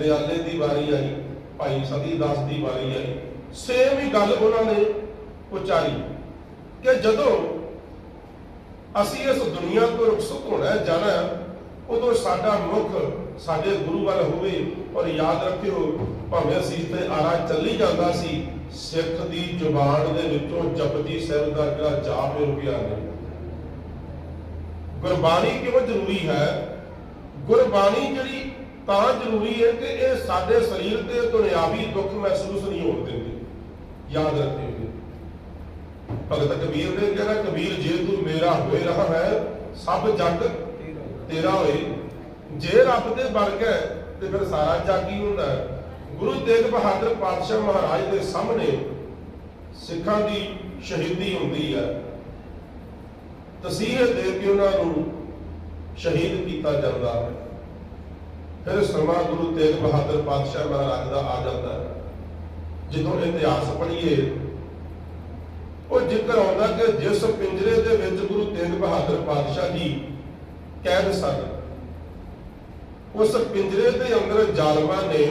ਦਿਆਲੇ ਦੀ ਵਾਰੀ ਆਈ, ਭਾਈ ਸਤੀ ਦਾਸ ਦੀ ਵਾਰੀ ਆਈ। ਸੇਮ ਹੀ ਗੱਲ ਉਹਨਾਂ ਨੇ ਉਚਾਰੀ ਕਿ ਜਦੋਂ ਅਸੀਂ ਇਸ ਦੁਨੀਆ ਤੋਂ ਰੁਖਸਤ ਹੋਣਾ ਜਾਣਾ, ਉਦੋਂ ਸਾਡਾ ਮੁਖ ਸਾਡੇ ਗੁਰੂ ਵੱਲ ਹੋਵੇ ਔਰ ਯਾਦ ਰੱਖਿਓ, ਭਾਵੇਂ ਅਸੀਂ ਤੇ ਆਰਾ ਚੱਲੀ ਜਾਂਦਾ ਸੀ, ਸਿੱਖ ਦੀ ਜ਼ੁਬਾਨ ਦੇ ਵਿੱਚੋਂ ਜਪਜੀ ਸਾਹਿਬ ਦਾ ਜਿਹੜਾ ਜਾਪ ਰੁਕਿਆ ਨਹੀਂ ਗੁਰਬਾਣੀ ਕਿਉਂ ਜ਼ਰੂਰੀ ਹੈ? ਗੁਰਬਾਣੀ ਜਿਹੜੀ ਤਾਂ ਜ਼ਰੂਰੀ ਹੈ ਕਿ ਇਹ ਸਾਡੇ ਸਰੀਰ ਤੇ ਦੁਨਿਆਵੀ ਦੁੱਖ ਮਹਿਸੂਸ ਨਹੀਂ ਹੋਣ ਦਿੰਦੀ। ਯਾਦ ਰੱਖਿਓ ਭਗਤ ਕਬੀਰ ਨੇ ਕਿਹਾ, ਕਬੀਰ, ਜੇ ਤੂੰ ਮੇਰਾ ਹੋਏ ਰਹਾ ਹੈ, ਸਭ ਜਗ ਤੇਰਾ ਹੋਏ। ਜੇ ਰੱਬ ਦੇ ਬਣ ਗਿਆ ਤੇ ਫਿਰ ਸਾਰਾ ਜੱਗ ਹੀ ਹੁੰਦਾ ਹੈ। ਗੁਰੂ ਤੇਗ ਬਹਾਦਰ ਪਾਤਸ਼ਾਹ ਮਹਾਰਾਜ ਦੇ ਸਾਹਮਣੇ ਸਿੱਖਾਂ ਦੀ ਸ਼ਹੀਦੀ ਹੁੰਦੀ ਹੈ। ਤਸੀਹੇ ਦੇ ਕੇ ਉਹਨਾਂ ਨੂੰ ਸ਼ਹੀਦ ਕੀਤਾ ਜਾਂਦਾ ਹੈ। ਫਿਰ ਸਮਾਂ ਗੁਰੂ ਤੇਗ ਬਹਾਦਰ ਪਾਤਸ਼ਾਹ ਮਹਾਰਾਜ ਦਾ ਆ ਜਾਂਦਾ ਹੈ। ਜਦੋਂ ਇਤਿਹਾਸ ਪੜ੍ਹੀਏ, ਉਹ ਜ਼ਿਕਰ ਆਉਂਦਾ ਕਿ ਜਿਸ ਪਿੰਜਰੇ ਦੇ ਵਿੱਚ ਗੁਰੂ ਤੇਗ ਬਹਾਦਰ ਪਾਤਸ਼ਾਹ ਜੀ ਕੈਦ ਸਨ, ਉਸ ਪਿੰਜਰੇ ਦੇ ਅੰਦਰ ਜ਼ਾਲਮਾਂ ਨੇ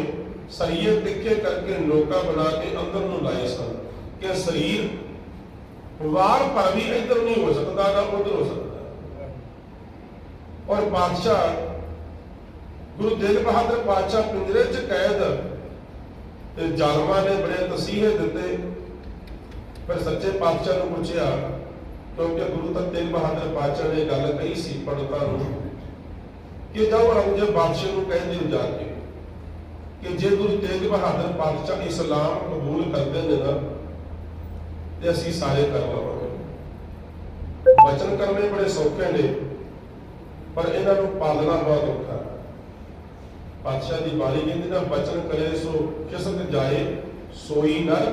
ਸਰੀਏ ਤਿੱਖੇ ਕਰਕੇ ਨੋਕਾ ਬਣਾ ਕੇ ਅੰਦਰ ਨੂੰ ਲਾਏ ਸਨ ਕਿ ਸਰੀਰ ਵਾਰ ਪਰ ਵੀ ਇੱਧਰ ਨਹੀਂ ਹੋ ਸਕਦਾ ਨਾ ਉਧਰ ਹੋ ਸਕਦਾ ਔਰ ਬਾਦਸ਼ਾਹ ਗੁਰੂ ਤੇਗ ਬਹਾਦਰ ਪਾਤਸ਼ਾਹ ਪਿੰਜਰੇ 'ਚ ਕੈਦ ਤੇ ਜ਼ਾਲਮਾਂ ਨੇ ਬੜੇ ਤਸੀਹੇ ਦਿੱਤੇ। ਫਿਰ ਸੱਚੇ ਪਾਤਸ਼ਾਹ ਨੂੰ ਪੁੱਛਿਆ, ਕਿਉਂਕਿ ਗੁਰੂ ਤਾਂ ਤੇਗ ਬਹਾਦਰ ਪਾਤਸ਼ਾਹ ਨੇ ਗੱਲ ਕਹੀ ਸੀ ਪੰਡਤਾਂ ਨੂੰ, ਕਿ ਜਾਓ ਔਰੰਗਜ਼ੇਬ ਬਾਦਸ਼ਾਹ ਨੂੰ ਕਹਿੰਦੇ ਦਿਓ ਜਾ ਕੇ ਕਿ ਜੇ ਗੁਰੂ ਤੇਗ ਬਹਾਦਰ ਪਾਤਸ਼ਾਹ ਇਸਲਾਮ ਕਬੂਲ ਕਰਦੇ ਨੇ ਨਾ, ਤੇ ਅਸੀਂ ਸਾਰੇ ਕਰ ਲਵਾਂਗੇ। ਬਚਨ ਕਰਨੇ ਬੜੇ ਸੌਖੇ ਨੇ, ਪਰ ਇਹਨਾਂ ਨੂੰ ਪਾਲਣਾ ਬਹੁਤ ਔਖਾ। ਹੈ ਪਾਤਸ਼ਾਹ ਦੀ ਬਾਣੀ ਕਹਿੰਦੇ ਨਾ ਬਚਨ ਕਰੇ ਸੋ ਕਿਸਤ ਜਾਏ ਸੋਈ ਨਰ